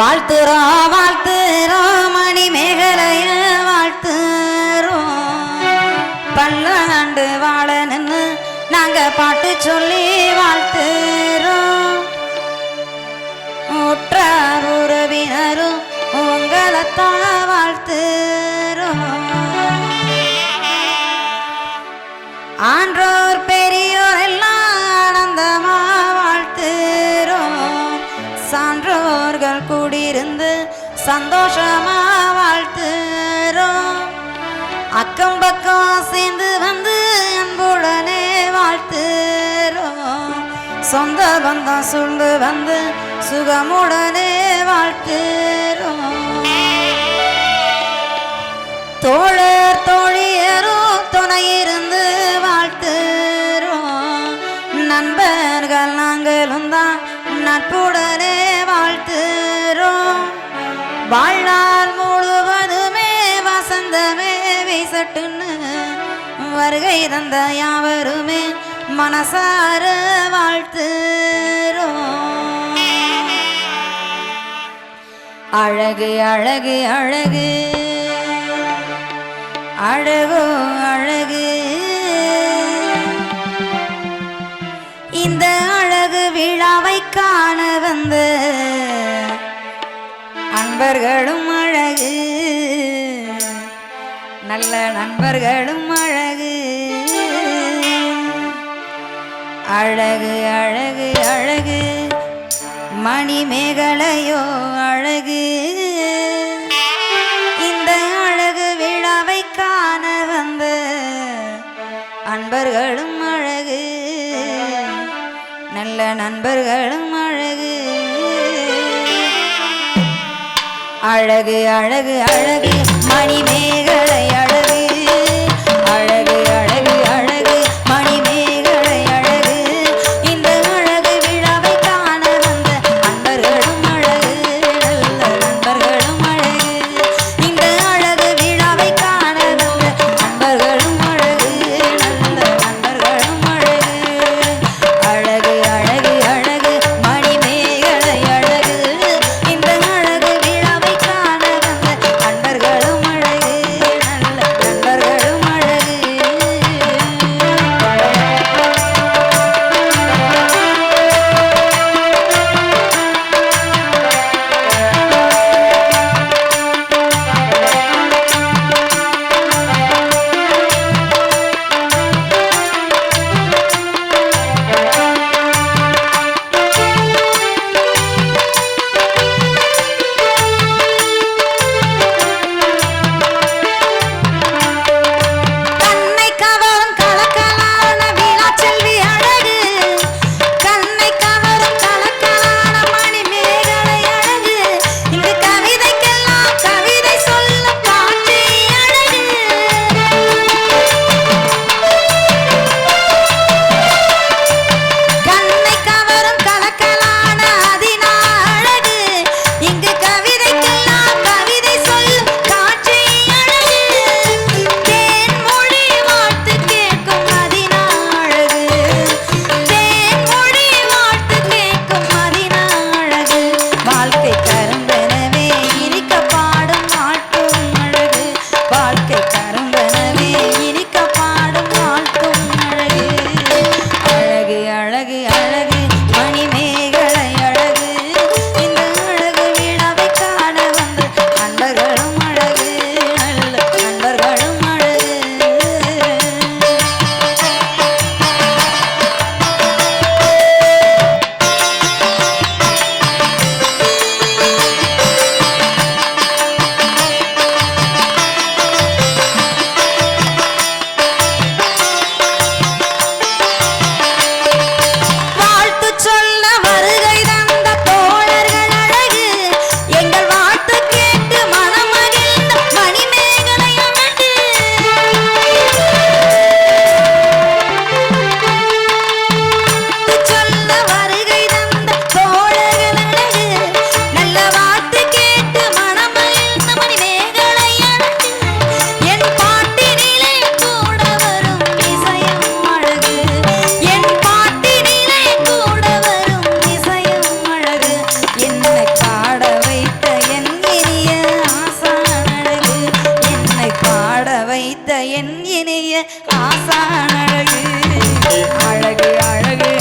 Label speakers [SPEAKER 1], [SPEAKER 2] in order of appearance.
[SPEAKER 1] வாழ்த்துறோம் வாழ்த்துறோம் மணி மேகலைய வாழ்த்துறோம் பல்லாண்டு வாழ நின்று நாங்க பாட்டு சொல்லி வாழ்த்துறோம் உற்றார் உறவினரும் உங்களைத்தான் வாழ்த்துறோம் ஆன்றோ சந்தோஷமா வாழ்த்துறோம். அக்கம் பக்கம் சேர்ந்து வந்து அன்புடனே வாழ்த்துறோம். சொந்த பந்தம் சூழ்ந்து வந்து சுகமுடனே வாழ்த்துறோம். தோழர் தோழியரும் துணையிருந்து வாழ்த்துறோம். நண்பர்கள் நாங்களும் தான் நட்புடனே வாழ்நாள் முழுவதுமே வசந்தமே வீசட்டுன்னு வருகை தந்த யாவருமே மனசார வாழ்த்துறோம். அழகு அழகு அழகு. அழகோ அழகு. நண்பர்களும் அழகு. நல்ல நண்பர்களும் அழகு. அழகு அழகு அழகு. மணிமேகலையோ அழகு. இந்த அழகு விழாவை காண வந்த அன்பர்களும் அழகு. நல்ல நண்பர்களும் அழகு அழகு அழகு அழகு மணிமேக வைத்த என் இணைய ஆசான் அழகு அழகு அழகு.